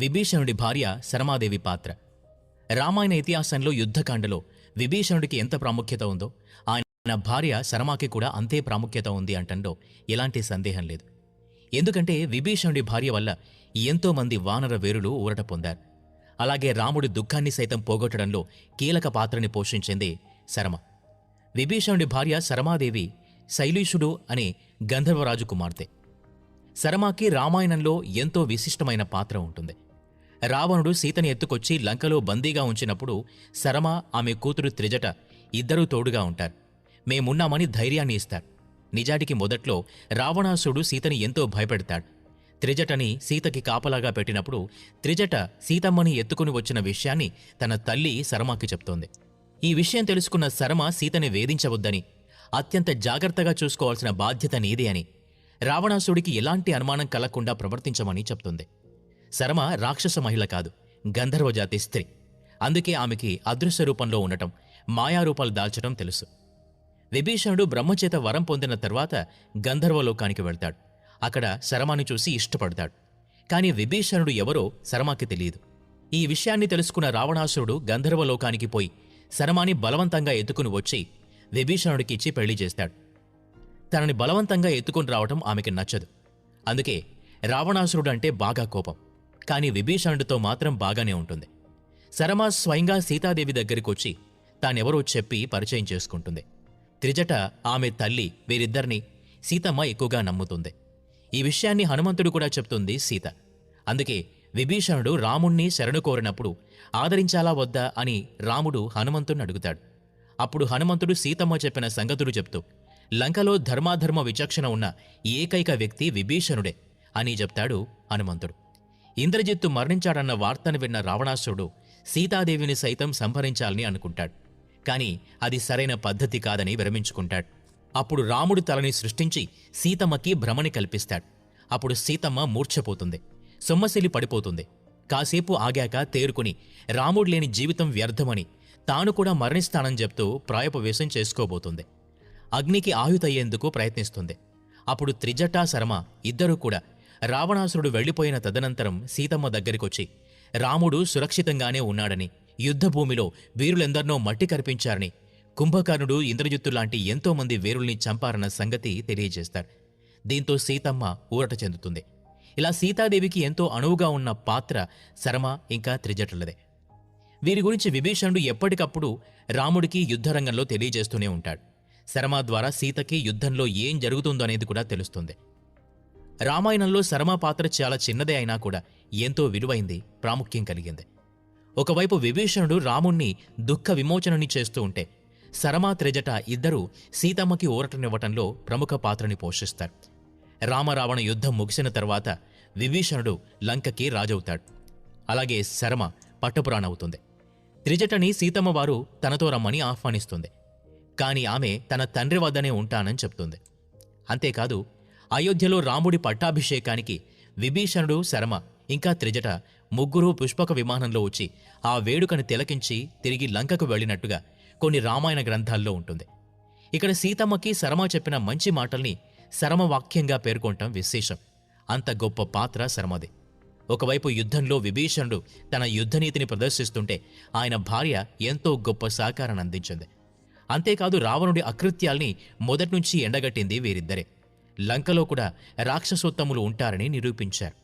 విభీషణుడి భార్య శరమాదేవి పాత్ర. రామాయణ ఇతిహాసంలో యుద్ధకాండలో విభీషణుడికి ఎంత ప్రాముఖ్యత ఉందో ఆయన భార్య శరమాకి కూడా అంతే ప్రాముఖ్యత ఉంది అంటంలో ఎలాంటి సందేహం లేదు. ఎందుకంటే విభీషణుడి భార్య వల్ల ఎంతో మంది వానర వేరులు ఊరట పొందారు. అలాగే రాముడి దుఃఖాన్ని సైతం పోగొట్టడంలో కీలక పాత్రని పోషించింది శరమ. విభీషణుడి భార్య శరమాదేవి శైలీషుడు అనే గంధర్వరాజు కుమార్తె. శరమాకి రామాయణంలో ఎంతో విశిష్టమైన పాత్ర ఉంటుంది. రావణుడు సీతని ఎత్తుకొచ్చి లంకలో బందీగా ఉంచినప్పుడు శరమ ఆమె కూతురు త్రిజట ఇద్దరూ తోడుగా ఉంటారు. మేమున్నామని ధైర్యాన్ని ఇస్తారు. నిజానికి మొదట్లో రావణాసుడు సీతని ఎంతో భయపెడతాడు. త్రిజటని సీతకి కాపలాగా పెట్టినప్పుడు త్రిజట సీతమ్మని ఎత్తుకుని వచ్చిన విషయాన్ని తన తల్లి శరమకి చెప్తోంది. ఈ విషయం తెలుసుకున్న శరమ సీతని వేధించవద్దని అత్యంత జాగ్రత్తగా చూసుకోవాల్సిన బాధ్యత నీదే అని రావణాసుడికి ఎలాంటి అనుమానం కలగకుండా ప్రవర్తించమని చెప్తుంది. శరమ రాక్షస మహిళ కాదు గంధర్వజాతి స్త్రీ. అందుకే ఆమెకి అదృశ్య రూపంలో ఉండటం మాయారూపాలు దాల్చడం తెలుసు. విభీషణుడు బ్రహ్మచేత వరం పొందిన తర్వాత గంధర్వలోకానికి వెళ్తాడు. అక్కడ శరమాని చూసి ఇష్టపడతాడు. కాని విభీషణుడు ఎవరో శరమాకి తెలియదు. ఈ విషయాన్ని తెలుసుకున్న రావణాసురుడు గంధర్వలోకానికి పోయి శరమాని బలవంతంగా ఎత్తుకుని వచ్చి విభీషణుడికి ఇచ్చి పెళ్ళి చేస్తాడు. తనని బలవంతంగా ఎత్తుకుని రావటం ఆమెకి నచ్చదు. అందుకే రావణాసురుడు అంటే బాగా కోపం. కాని విభీషణుడితో మాత్రం బాగానే ఉంటుంది. శరమ స్వయంగా సీతాదేవి దగ్గరికి వచ్చి తానెవరో చెప్పి పరిచయం చేసుకుంటుంది. త్రిజట ఆమె తల్లి వీరిద్దరిని సీతమ్మ ఎక్కువగా నమ్ముతుంది. ఈ విషయాన్ని హనుమంతుడు కూడా చెప్తుంది సీత. అందుకే విభీషణుడు రాముణ్ణి శరణు కోరినప్పుడు ఆదరించాలా వద్దా అని రాముడు హనుమంతుణ్ణి అడుగుతాడు. అప్పుడు హనుమంతుడు సీతమ్మ చెప్పిన సంగతుడు చెప్తూ లంకలో ధర్మాధర్మ విచక్షణ ఉన్న ఏకైక వ్యక్తి విభీషణుడే అని చెప్తాడు హనుమంతుడు. ఇంద్రజిత్తు మరణించాడన్న వార్తను విన్న రావణాసురుడు సీతాదేవిని సైతం సంహరించాలని అనుకుంటాడు. కాని అది సరైన పద్ధతి కాదని విరమించుకుంటాడు. అప్పుడు రాముడు తలని సృష్టించి సీతమ్మకి భ్రమని కల్పిస్తాడు. అప్పుడు సీతమ్మ మూర్ఛపోతుంది. సొమ్మసిలి పడిపోతుంది. కాసేపు ఆగాక తేరుకుని రాముడు లేని జీవితం వ్యర్థమని తాను కూడా మరణిస్తానని చెప్తూ ప్రాయపవేశం చేసుకోబోతుంది. అగ్నికి ఆయుతయ్యేందుకు ప్రయత్నిస్తుంది. అప్పుడు త్రిజటా శర్మ ఇద్దరూ కూడా రావణాసురుడు వెళ్ళిపోయిన తదనంతరం సీతమ్మ దగ్గరికొచ్చి రాముడు సురక్షితంగానే ఉన్నాడని యుద్ధభూమిలో వీరులెందరినో మట్టి కరిపించారని కుంభకర్ణుడు ఇంద్రజిత్తు లాంటి ఎంతో మంది వీరుల్ని చంపారన్న సంగతి తెలియజేస్తారు. దీంతో సీతమ్మ ఊరట చెందుతుంది. ఇలా సీతాదేవికి ఎంతో అణువుగా ఉన్న పాత్ర శర్మ ఇంకా త్రిజటులదే. వీరి గురించి విభీషణుడు ఎప్పటికప్పుడు రాముడికి యుద్ధరంగంలో తెలియజేస్తూనే ఉంటాడు. శర్మ ద్వారా సీతకి యుద్ధంలో ఏం జరుగుతుందో అనేది కూడా తెలుస్తుంది. రామాయణంలో శర్మ పాత్ర చాలా చిన్నదే అయినా కూడా ఎంతో విలువైంది ప్రాముఖ్యం కలిగింది. ఒకవైపు విభీషణుడు రాముణ్ణి దుఃఖ విమోచనని చేస్తూ ఉంటే శరమా త్రిజట ఇద్దరూ సీతమ్మకి ఊరటనివ్వటంలో ప్రముఖ పాత్రని పోషిస్తారు. రామరావణ యుద్ధం ముగిసిన తర్వాత విభీషణుడు లంకకి రాజవుతాడు. అలాగే శరమ పట్టపురాణవుతుంది. త్రిజటని సీతమ్మ వారు తనతో రమ్మని ఆహ్వానిస్తుంది. కాని ఆమె తన తండ్రి వద్దనే ఉంటానని చెప్తుంది. అంతేకాదు అయోధ్యలో రాముడి పట్టాభిషేకానికి విభీషణుడు శర్మ ఇంకా త్రిజట ముగ్గురు పుష్పక విమానంలో వచ్చి ఆ వేడుకను తిలకించి తిరిగి లంకకు వెళ్ళినట్టుగా కొన్ని రామాయణ గ్రంథాల్లో ఉంటుంది. ఇక్కడ సీతమ్మకి శర్మ చెప్పిన మంచి మాటల్ని శరమ వాక్యంగా పేర్కొనటం విశేషం. అంత గొప్ప పాత్ర శర్మది. ఒకవైపు యుద్ధంలో విభీషణుడు తన యుద్ధనీతిని ప్రదర్శిస్తుంటే ఆయన భార్య ఎంతో గొప్ప సహకారాన్ని అందించింది. అంతేకాదు రావణుడి అకృత్యాల్ని మొదట్నుంచి ఎండగట్టింది వీరిద్దరే. లంకలో కూడా రాక్షసోత్తములు ఉంటారని నిరూపించారు.